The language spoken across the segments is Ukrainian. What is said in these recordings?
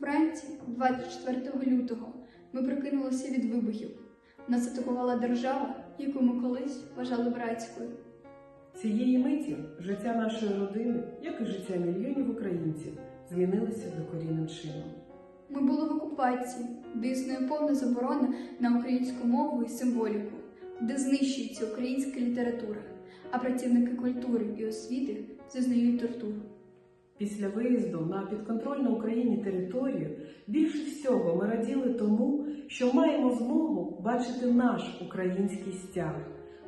Вранці, 24 лютого, ми прокинулися від вибухів. Нас атакувала держава, яку ми колись вважали братською. Цієї миті життя нашої родини, як і життя мільйонів українців, змінилося докорінним чином. Ми були в окупації, де існує повна заборона на українську мову і символіку, де знищується українська література, а працівники культури і освіти зазнають тортур. Після виїзду на підконтрольну Україні територію більше всього ми раділи тому, що маємо змогу бачити наш український стяг,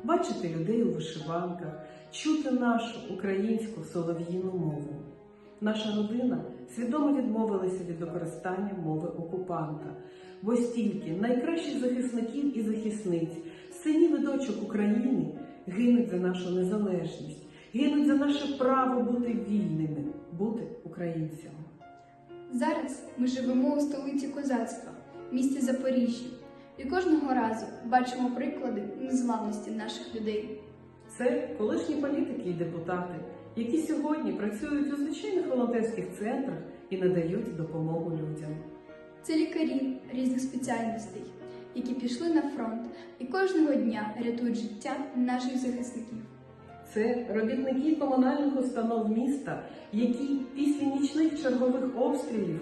бачити людей у вишиванках, чути нашу українську солов'їну мову. Наша родина свідомо відмовилася від використання мови окупанта, бо стільки найкращих захисників і захисниць, синів і дочок України гинуть за нашу незалежність, гинуть за наше право бути вільними, бути українцями. Зараз ми живемо у столиці козацтва, місті Запоріжжя, і кожного разу бачимо приклади незламності наших людей. Це колишні політики і депутати, які сьогодні працюють у звичайних волонтерських центрах і надають допомогу людям. Це лікарі різних спеціальностей, які пішли на фронт і кожного дня рятують життя наших захисників. Це робітники комунальних установ міста, які після нічних чергових обстрілів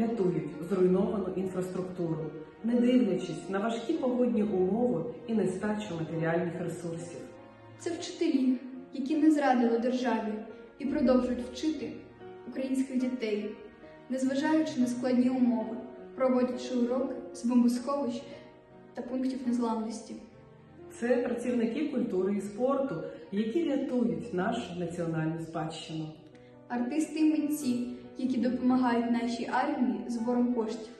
рятують зруйновану інфраструктуру, не дивлячись на важкі погодні умови і нестачу матеріальних ресурсів. Це вчителі, які не зрадили державі і продовжують вчити українських дітей, незважаючи на складні умови, проводячи уроки з бомбосховищ та пунктів незламності. Це працівники культури і спорту, які рятують нашу національну спадщину. Артисти і митці, які допомагають нашій армії збором коштів.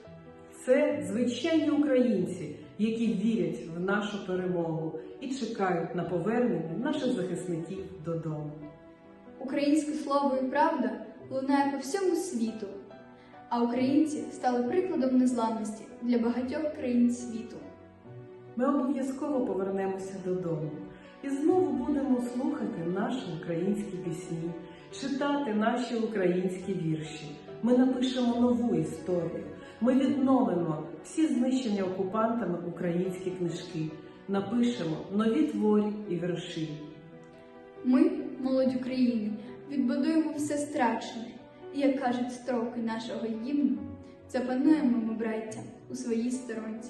Це звичайні українці, які вірять в нашу перемогу і чекають на повернення наших захисників додому. Українське слово і правда лунає по всьому світу, а українці стали прикладом незламності для багатьох країн світу. Ми обов'язково повернемося додому і знову будемо слухати наші українські пісні, читати наші українські вірші. Ми напишемо нову історію. Ми відновимо всі знищені окупантами українські книжки, напишемо нові творі і вірші. Ми, молодь України, відбудуємо все страчене, і, як кажуть строки нашого гімну, запануємо ми, браття, у своїй сторонці.